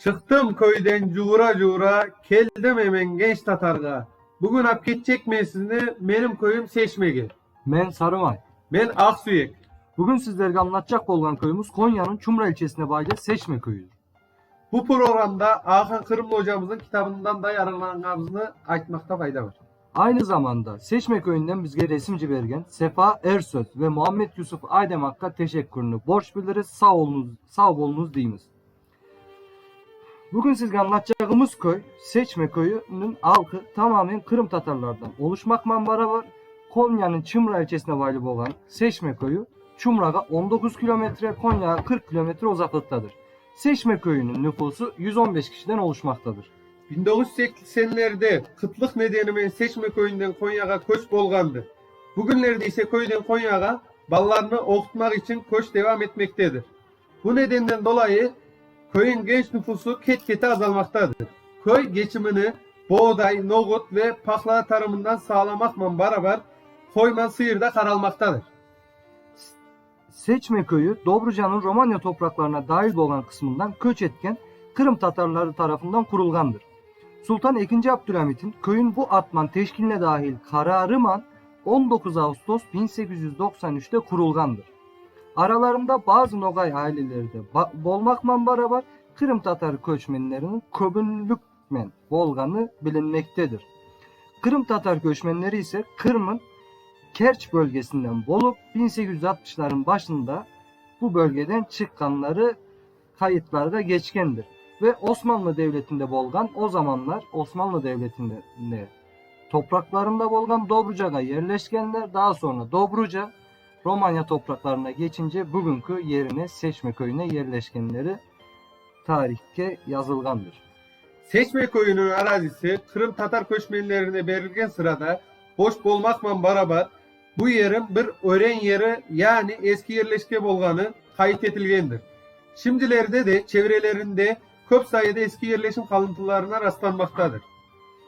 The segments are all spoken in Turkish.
Çıktım köyden cuğura cuğura, keldim hemen genç Tatarga. Bugün ap geçecek mevsimini benim köyüm Seçmegi. Men Sarımay. Ben Aksuyek. Bugün sizlerge anlatacak bolgan köyümüz Konya'nın Çumra ilçesine bağlı Seçme köyüdür. Bu programda Hakan Kırımlı hocamızın kitabından da yararlanacağımızı aytmakta fayda var. Aynı zamanda Seçme köyünden bizge resimci bergen Sefa Ersöz ve Muhammed Yusuf Aydem Hakk'a teşekkürünü borç biliriz. Sağ olunuz, sağ olunuz deyimiz. Bugün sizge anlatacağımız köy Seçme köyünün halkı tamamen Kırım Tatarlardan oluşmakla beraber Konya'nın Çımra ilçesine bağlı olan Seçme köyü Çumra'ga 19 kilometre, Konya'ya 40 kilometre uzaklıktadır. Seçme köyünün nüfusu 115 kişiden oluşmaktadır. 1980'lerde kıtlık nedeniyle Seçme köyünden Konya'ya koç bolgandı. Bugünlerde ise köyden Konya'ya ballarını okutmak için koç devam etmektedir. Bu nedenden dolayı köyün genç nüfusu ketkete azalmaktadır. Köy geçimini buğday, nohut ve pakla tarımından sağlamakla beraber koyman sıyırda karalmaktadır. Seçme köyü Dobruca'nın Romanya topraklarına dahil olan kısmından köç etken Kırım Tatarları tarafından kurulgandır. Sultan II. Abdülhamit'in köyün bu atman teşkiline dahil kararıman 19 Ağustos 1893'te kurulgandır. Aralarında bazı Nogay aileleri de ba- bolmakla beraber Kırım Tatar köçmenlerinin köbünlükmen bolganı bilinmektedir. Kırım Tatar göçmenleri ise Kırım'ın Kerç bölgesinden bolup 1860'ların başında bu bölgeden çıkanları kayıtlarda geçkendir. Ve Osmanlı Devleti'nde Bolgan o zamanlar Osmanlı Devleti'nde de topraklarında Bolgan Dobruca'ya yerleşkenler daha sonra Dobruca Romanya topraklarına geçince bugünkü yerine Seçme köyüne yerleşkenleri tarihte yazılgandır. Seçme köyünün arazisi Kırım Tatar köçmenlerine verilgen sırada boş bolmakla beraber bu yerin bir ören yeri yani eski yerleşke bolganı kayıt etilgendir. Şimdilerde de çevrelerinde çok sayıda eski yerleşim kalıntılarına rastlanmaktadır.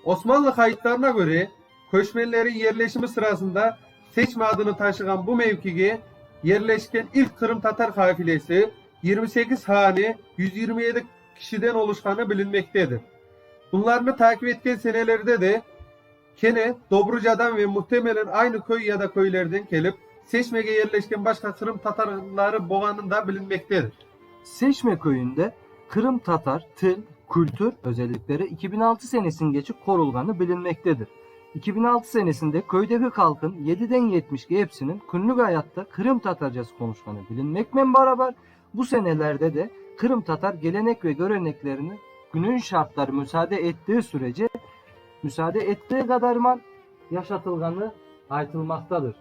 Osmanlı kayıtlarına göre köçmenlerin yerleşimi sırasında Seçme adını taşıyan bu mevkiye yerleşken ilk Kırım Tatar kafilesi 28 hane 127 kişiden oluşkanı bilinmektedir. Bunlarını takip etken senelerde de Kene, Dobruca'dan ve muhtemelen aynı köy ya da köylerden gelip Seçmek'e yerleşken başka Kırım Tatarları boğanın da bilinmektedir. Seçme köyünde Kırım Tatar, Tıl, Kültür özellikleri 2006 senesinin geçip korulganı bilinmektedir. 2006 senesinde köydeki halkın 7'den 70'e hepsinin günlük hayatta Kırım Tatarcası konuşkanı bilinmekle beraber bu senelerde de Kırım Tatar gelenek ve göreneklerini günün şartları müsaade ettiği sürece müsaade ettiği kadarman yaşatılganı aytılmaktadır.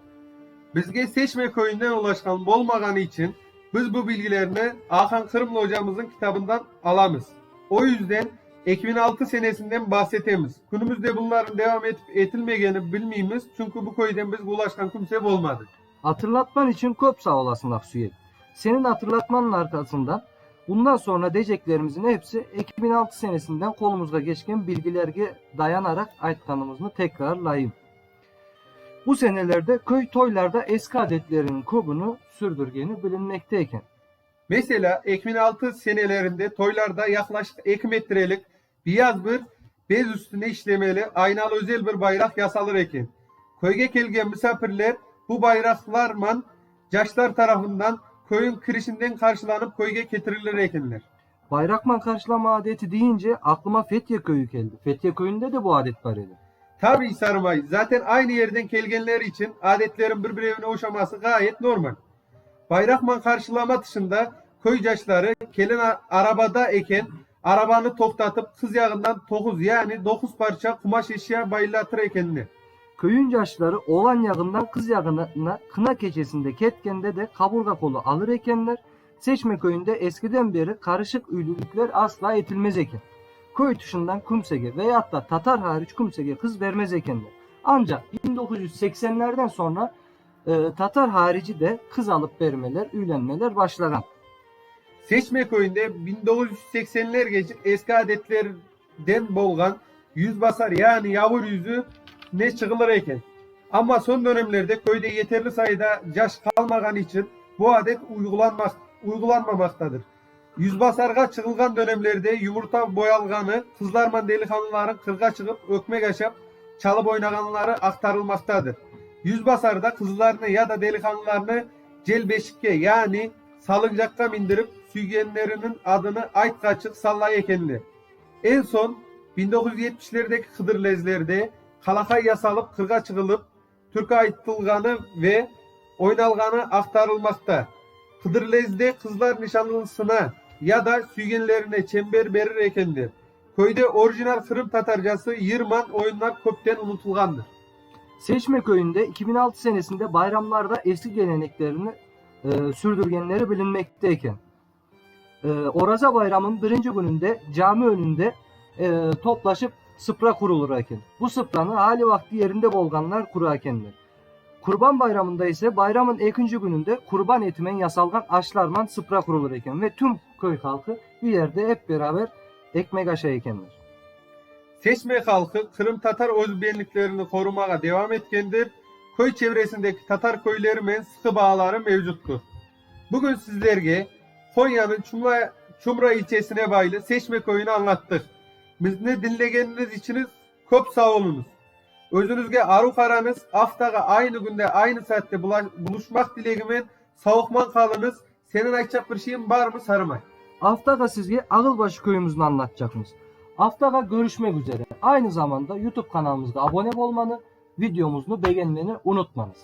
Bizge Seçme köyünden ulaşkan bolmaganı için biz bu bilgilerini Hakan Kırımlı hocamızın kitabından alamız. O yüzden 2006 senesinden bahsetemiz. Günümüzde bunların devam etip etilmegeni bilmeyimiz çünkü bu köyden biz ulaşkan kimse olmadı. Hatırlatman için çok sağ olasın Aksuyel. Senin hatırlatmanın arkasından bundan sonra diyeceklerimizin hepsi 2006 senesinden kolumuzda geçken bilgilerge dayanarak aytkanımızı tekrarlayayım. Bu senelerde köy toylarda eski adetlerinin kubunu sürdürgeni bilinmekteyken Mesela 2006 senelerinde toylarda yaklaşık 2 metrelik beyaz bir bez üstüne işlemeli aynalı özel bir bayrak yasalır eken. Köyge gelgen misafirler bu bayraklarman yaşlar tarafından köyün kirişinden karşılanıp köyge getirilir ekenler. bayrakman karşılama adeti deyince aklıma Fethiye köyü geldi. Fethiye köyünde de bu adet var idi. Tabi Sarımay zaten aynı yerden gelgenler için adetlerin birbirine ulaşaması gayet normal. Bayrakman karşılama dışında köy yaşları kelin arabada eken arabanı toktatıp kız yağından 9 yani 9 parça kumaş eşya baylatır ekenler. Köyün yaşları oğlan yağından kız yağına kına keçesinde ketkende de kaburga kolu alır ekenler. Seçme köyünde eskiden beri karışık üylülükler asla etilmez eken. Köy dışından kumsege veyahut da Tatar hariç kumsege kız vermez ekenler. Ancak 1980'lerden sonra e, Tatar harici de kız alıp vermeler, üylenmeler başlagan. Seçme köyünde 1980'ler geçip eski adetlerden bolgan yüz basar yani yavur yüzü ne çıkılır eken. Ama son dönemlerde köyde yeterli sayıda yaş kalmagan için bu adet uygulanmak, uygulanmamaktadır. Yüzbasarga çıkılgan dönemlerde yumurta boyalganı kızlarman delikanlıların kırga çıkıp ökmek yaşap çalıp oynaganları aktarılmaktadır. Yüzbasarda kızlarını ya da delikanlılarını celbeşik'e yani salıncakka bindirip süygenlerinin adını ayt kaçık sallay ekenler. En son 1970'lerdeki Kıdırlezlerde kalakay yasalıp kırga çıkılıp Türk ayıtılganı ve oynalganı aktarılmakta. Kıdırlez'de kızlar nişanlısına ya da süygenlerine çember verir ekendir. Köyde orijinal Kırım Tatarcası yırman oyunlar köpten unutulgandır. Seçme köyünde 2006 senesinde bayramlarda eski geleneklerini e, sürdürgenleri bilinmekteyken e, Oraza bayramın birinci gününde cami önünde e, toplaşıp sıpra kurulur eken. Bu sıpranı hali vakti yerinde bolganlar kurakenler. Kurban bayramında ise bayramın ikinci gününde kurban etimen yasalgan aşlarman sıpra kurulur eken ve tüm köy halkı bir yerde hep beraber ekmek aşağı ekenler. Seçme halkı Kırım Tatar özbenliklerini korumaya devam etkendir. Köy çevresindeki Tatar köyleri sıkı bağları mevcuttur. Bugün sizlerge Konya'nın Çumra, Çumra ilçesine bağlı Seçme köyünü anlattık. Bizni dinlegeniniz için çok sağ olunuz. Özünüzge aruk aranız, haftaga aynı günde aynı saatte buluşmak dileğimin sağlıkman kalınız. Senin açacak bir şeyin var mı sarımay? Haftada sizge Ağılbaşı köyümüzünü anlatacağımız. Haftada görüşmek üzere. Aynı zamanda YouTube kanalımızda abone olmanı, videomuzu beğenmeni unutmanız.